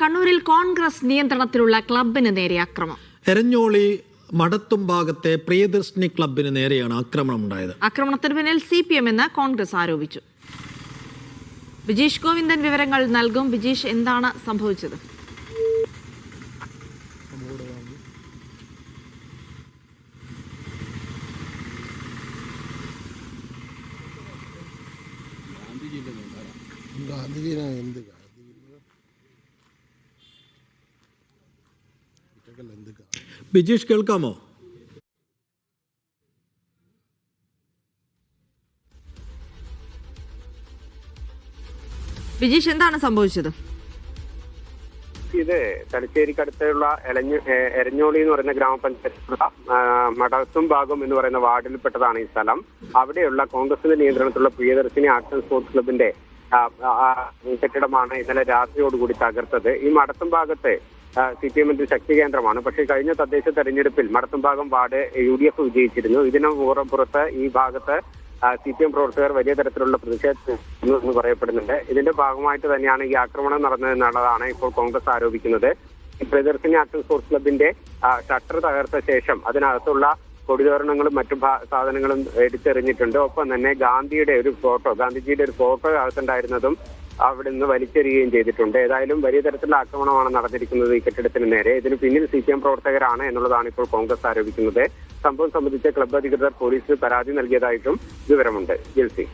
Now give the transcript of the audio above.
കണ്ണൂരിൽ കോൺഗ്രസ് നിയന്ത്രണത്തിലുള്ള ക്ലബിന് നേരെ ആക്രമണം എരഞ്ഞോളി മടത്തുംഭാഗത്തെ പ്രിയദർശിനി ക്ലബിന് നേരെയാണ് ആക്രമണം ഉണ്ടായത്. ആക്രമണത്തിന് പിന്നിൽ സി പി എം എന്ന് കോൺഗ്രസ് ആരോപിച്ചു. ബിജീഷ് ഗോവിന്ദൻ വിവരങ്ങൾ നൽകും. ബിജീഷ് എന്താണ് സംഭവിച്ചത്? ഗാന്ധിജിനെ എന്ത് ബിജീഷ് കേൾക്കാമോ? ബിജീഷ് എന്താണ് സംഭവിച്ചത്? ഇത് തലശ്ശേരിക്കടുത്തുള്ള എലഞ്ഞു എരഞ്ഞോളി എന്ന് പറയുന്ന ഗ്രാമപഞ്ചായത്തിലുള്ള മടത്തും ഭാഗം എന്ന് പറയുന്ന വാർഡിൽപ്പെട്ടതാണ് ഈ സ്ഥലം. അവിടെയുള്ള കോൺഗ്രസിന്റെ നിയന്ത്രണത്തിലുള്ള പ്രിയദർശിനി ആക്ഷൻ ആൻഡ് സ്പോർട്സ് ക്ലബിന്റെ കെട്ടിടമാണ് ഇന്നലെ രാത്രിയോടുകൂടി തകർത്തത്. ഈ മടത്തും ഭാഗത്ത് സി പി എമ്മിന്റെ ശക്തി കേന്ദ്രമാണ്. പക്ഷേ കഴിഞ്ഞ തദ്ദേശ തെരഞ്ഞെടുപ്പിൽ Madathumbhagam ward U D F വിജയിച്ചിരുന്നു. ഇതിനു പുറം പുറത്ത് ഈ ഭാഗത്ത് സി പി എം പ്രവർത്തകർ വലിയ തരത്തിലുള്ള പ്രതിഷേധം എന്ന് പറയപ്പെടുന്നുണ്ട്. ഇതിന്റെ ഭാഗമായിട്ട് തന്നെയാണ് ഈ ആക്രമണം നടന്നതെന്നുള്ളതാണ് ഇപ്പോൾ കോൺഗ്രസ് ആരോപിക്കുന്നത്. പ്രദർശിനി ആക്ഷൻ സ്പോർട്സ് ക്ലബിന്റെ ഷട്ടർ തകർത്ത ശേഷം അതിനകത്തുള്ള കൊടിതോരണങ്ങളും മറ്റു സാധനങ്ങളും എടുത്തെറിഞ്ഞിട്ടുണ്ട്. ഒപ്പം തന്നെ ഗാന്ധിയുടെ ഒരു ഫോട്ടോ ഗാന്ധിജിയുടെ ഒരു ഫോട്ടോ അകത്തുണ്ടായിരുന്നതും അവിടെ നിന്ന് വലിച്ചെറിയുകയും ചെയ്തിട്ടുണ്ട്. ഏതായാലും വലിയ തരത്തിലുള്ള ആക്രമണമാണ് നടന്നിരിക്കുന്നത് ഈ കെട്ടിടത്തിന് നേരെ. ഇതിന് പിന്നിൽ സി പി എം പ്രവർത്തകരാണ് എന്നുള്ളതാണ് ഇപ്പോൾ കോൺഗ്രസ് ആരോപിക്കുന്നത്. സംഭവം സംബന്ധിച്ച് ക്ലബ്ബ് അധികൃതർ പോലീസിൽ പരാതി നൽകിയതായിട്ടും വിവരമുണ്ട്. ജിൽസി